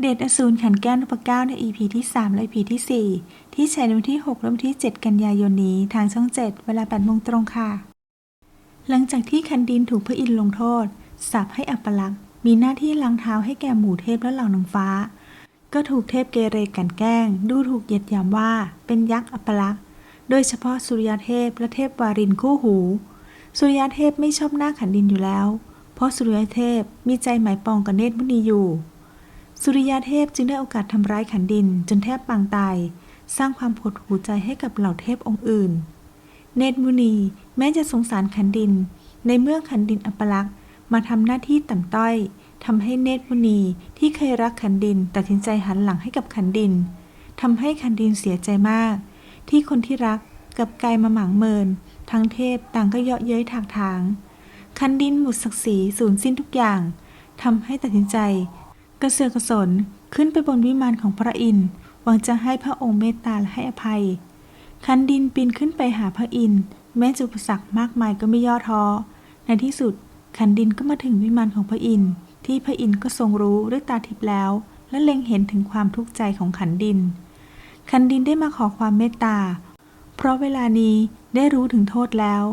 เดชอสูรขันแก้วนพเก้าใน EP ที่ 3 และ EP ที่ 4 ที่ใช้ในวันที่ 6 และวันที่ 7 กันยายนนี้ทางช่อง 7 เวลา8โมงตรงค่ะ หลังจากที่คันดินถูกพระอินทร์ลงโทษสาปให้อัปลักษ์มีหน้าที่ล้างเท้าให้แก่หมู่เทพและเหล่านางฟ้า ก็ถูกเทพเกเรกันแกล้ง ดูถูกเหยียดหยามว่าเป็นยักษ์อัปลักษ์โดยเฉพาะสุริยเทพและเทพวารินคู่หู สุริยเทพไม่ชอบหน้าขันดินอยู่แล้ว เพราะสุริยเทพมีใจหมายปองกับเนตรมุนีอยู่ สุริยาเทพจึงได้โอกาสทำร้ายขันดินจนแทบปางตาย สร้างความหดหูใจให้กับเหล่าเทพองค์อื่น เนตรมุนีแม้จะสงสารขันดิน ในเมื่อขันดินอัปลักษณ์มาทำหน้าที่ต่ำต้อยทำให้เนตรมุนีที่เคยรักขันดินตัดสินใจหันหลังให้กับขันดินทำให้ขันดินเสียใจมาก ที่คนที่รักกับกลายมาหมางเมิน ทั้งเทพต่างก็เยาะเย้ยถากถางคันดินหมดศักดิ์ศรีสูญสิ้นทุกอย่างทำให้ตัดสินใจ กระเสือกกระสนขึ้นไปบนวิมานของพระอินทร์หวังจะให้พระองค์เมตตาและให้อภัย คันดินปีนขึ้นไปหาพระอินทร์แม้จุปสรรคมากมายก็ไม่ย่อท้อ ในที่สุดคันดินก็มาถึงวิมานของพระอินทร์ที่พระอินทร์ก็ทรงรู้ด้วยตาทิพย์แล้ว และเล็งเห็นถึงความทุกข์ใจของขันดินคันดินได้มาขอความเมตตา เพราะเวลานี้ได้รู้ถึงโทษแล้ว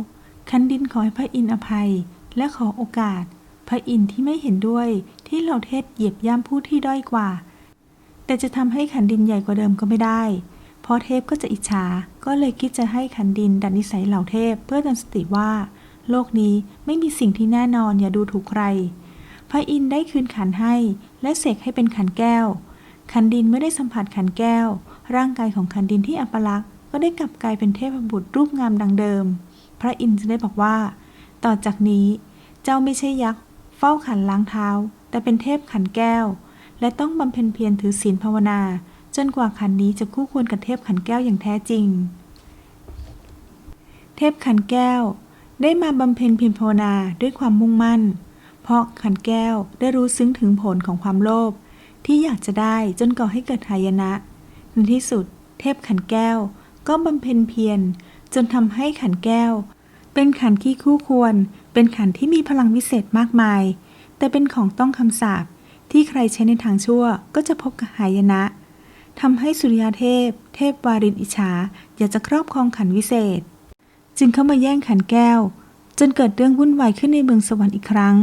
คันดินขอให้พระอินทร์อภัย และขอโอกาส พระอินทร์ที่ไม่เห็นด้วย ที่เหล่าเทพเหยียบย่ำผู้ที่ด้อยกว่า แต่จะทำให้ขันดินใหญ่กว่าเดิมก็ไม่ได้ เพราะเทพก็จะอิจฉา ก็เลยคิดจะให้ขันดินดัดนิสัยเหล่าเทพ เพื่อเตือนสติว่า โลกนี้ไม่มีสิ่งที่แน่นอนอย่าดูถูกใคร พระอินทร์ได้คืนขันให้ และเสกให้เป็นขันแก้ว ขันดินไม่ได้สัมผัสขันแก้ว ร่างกายของขันดินที่อัปลักษณ์ก็ได้กลับกลายเป็นเทพบุตรรูปงามดังเดิม พระอินทร์จึงได้บอกว่า ต่อจากนี้ เจ้าไม่ใช่ยักษ์เฝ้าขันล้างเท้าแต่เป็นเทพขันแก้ว และต้องบำเพ็ญเพียรถือศีลภาวนา จนกว่าขันนี้จะคู่ควรกับเทพขันแก้วอย่างแท้จริง เทพขันแก้ว ได้มาบำเพ็ญเพียรภาวนาด้วยความมุ่งมั่น เพราะขันแก้วได้รู้ซึ้งถึงผลของความโลภที่อยากจะได้จนก่อให้เกิดหายนะ ในที่สุด เทพขันแก้วก็บำเพ็ญเพียรจนทำให้ขันแก้ว เป็นขันที่คู่ควร เป็นขันที่มีพลังวิเศษมากมาย แต่เป็นของต้องคำสาปที่ใครใช้ในทางชั่วก็จะพบกับหายนะทำให้สุริยเทพ เทพวารินอิจฉาอยากจะครอบครองขันวิเศษ จึงเข้ามาแย่งขันแก้ว จนเกิดเรื่องวุ่นวายขึ้นในเมืองสวรรค์อีกครั้ง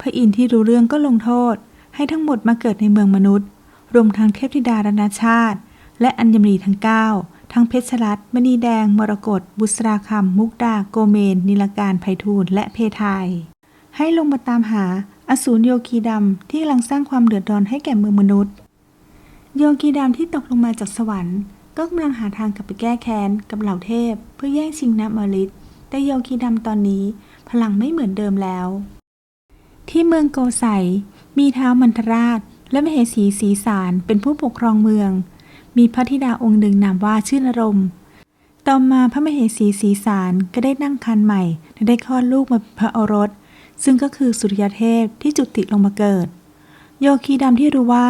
พระอินทร์ที่รู้เรื่องก็ลงโทษ ให้ทั้งหมดมาเกิดในเมืองมนุษย์ รวมทั้งเทพธิดานานาชาติ และอัญมณีทั้งเก้าทั้งเพชรรัตมณีแดง มรกตบุษราคำมุกดา โกเมน นิลการไพฑูรย์และเพทาย ให้ลงมาตามหา อสูรโยคีดำที่กำลังสร้างความเดือดร้อนให้แก่เมืองมนุษย์ โยคีดำที่ตกลงมาจากสวรรค์ก็กำลังหาทางกลับไปแก้แค้นกับเหล่าเทพ เพื่อแย่งชิงน้ำอฤทธิ์แต่โยคีดำตอนนี้พลังไม่เหมือนเดิมแล้ว ที่เมืองโกไสมีเท้าวมันทราช และมเหสีสีสารเป็นผู้ปกครองเมือง มีพระธิดาองค์หนึ่งนามว่าชื่นอารมณ์ต่อมาพระมเหสีสีสารก็ได้นั่งคันใหม่และได้คลอดลูกมาเป็นพระโอรส ซึ่งก็คือสุริยเทพที่จุติลงมาเกิด โยคีดำที่รู้ว่า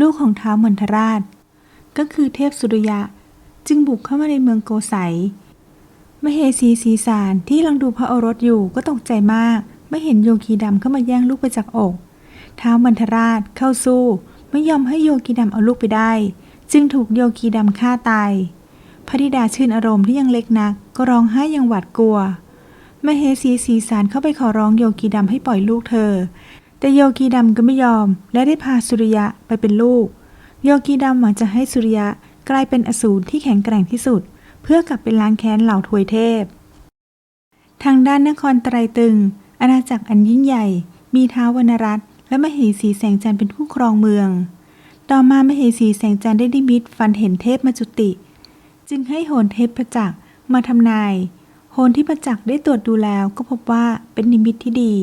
ลูกของท้าวมันทราช ก็คือเทพสุริยะ จึงบุกเข้ามาในเมืองโกไสมเหสีสีสารที่กำลังดูพระโอรสอยู่ก็ตกใจมากเมื่อเห็นโยคีดำเข้ามาแย่งลูกไปจากอกท้าวมันทราชเข้าสู้ ไม่ยอมให้โยคีดำเอาลูกไปได้ จึงถูกโยคีดำฆ่าตายพระธิดาชื่นอารมณ์ที่ยังเล็กนัก ก็ร้องไห้อย่างหวาดกลัว มเหสีสีสารเข้าไปขอร้องโยกีดำให้ปล่อยลูกเธอ แต่โยกีดำก็ไม่ยอม และได้พาสุริยะไปเป็นลูก โยกีดำหวังจะให้สุริยะกลายเป็นอสูรที่แข็งแกร่งที่สุด เพื่อกลับไปล้างแค้นเหล่าทวยเทพ ทางด้านนครไตรตึง อาณาจักรอันยิ่งใหญ่ มีท้าววรรณรัตน์และมเหสีแสงจันทร์เป็นผู้ครองเมือง ต่อมามเหสีแสงจันทร์ได้ดิมิตฝันเห็นเทพมาจุติ จึงให้โหนเทพประจักษ์มาทำนาย โหนที่ประจักษ์ได้ตรวจดูแล้วก็พบว่าเป็นนิมิตที่ดี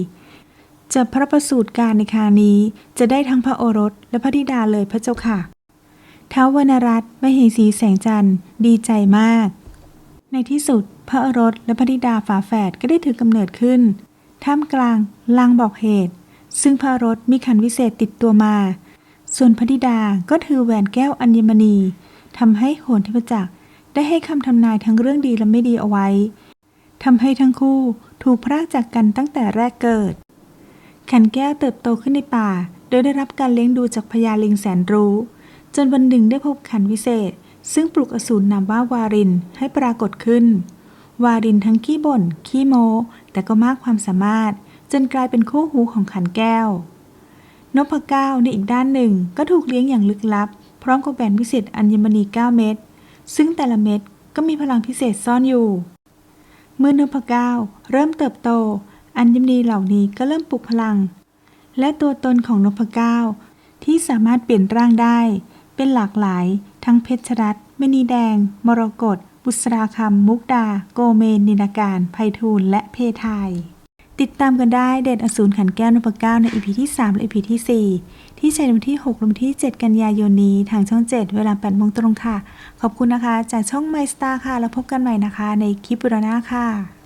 จะพระประสูติการในครานี้จะได้ทั้งพระโอรสและพระธิดาเลยพระเจ้าค่ะท้าววรรณรัตน์มเหสีแสงจันทร์ดีใจมาก ในที่สุดพระโอรสและพระธิดาฝาแฝดก็ได้ถือกำเนิดขึ้น ท่ามกลางลางบอกเหตุ ซึ่งพระโอรสมีขันวิเศษติดตัวมา ส่วนพระธิดาก็ถือแหวนแก้วอัญมณีทำให้โหนทิพจักรได้ให้คำทำนายทั้งเรื่องดีและไม่ดีเอาไว้ ทำให้ทั้งคู่ถูกพรากจากกันตั้งแต่แรกเกิด ขันแก้วเติบโตขึ้นในป่า โดยได้รับการเลี้ยงดูจากพญาลิงแสนรู้ จนวันหนึ่งได้พบขันวิเศษ ซึ่งปลุกอสูรนามว่าวารินให้ปรากฏขึ้น วารินทั้งขี้บ่น ขี้โม แต่ก็มากความสามารถ จนกลายเป็นคู่หูของขันแก้วนพเก้าในอีกด้านหนึ่งก็ถูกเลี้ยงอย่างลึกลับ พร้อมกับแหวนพิเศษอัญมณี 9 เม็ดซึ่งแต่ละเม็ดก็มีพลังพิเศษซ่อนอยู่ เมื่อนพเก้าเริ่มเติบโต อัญมณีเหล่านี้ก็เริ่มปลุกพลัง และตัวตนของนพเก้าที่สามารถเปลี่ยนร่างได้ เป็นหลากหลาย ทั้งเพชรรัตน์มณีแดง มรกตบุษราคำมุกดา โกเมนนินาการไพฑูรย์และเพทาย ติดตามกันได้เด่นอสูรขันแก้วนพเก้าในอีพีที่ 3 และอีพีที่ 4 ที่ใช้ในวันที่6และวันที่ 7 กันยายนนี้ทางช่อง 7 เวลา8โมงตรงค่ะ ขอบคุณนะคะ จากช่อง My Star ค่ะ แล้วพบกันใหม่นะคะ ในคลิปบุรณาค่ะ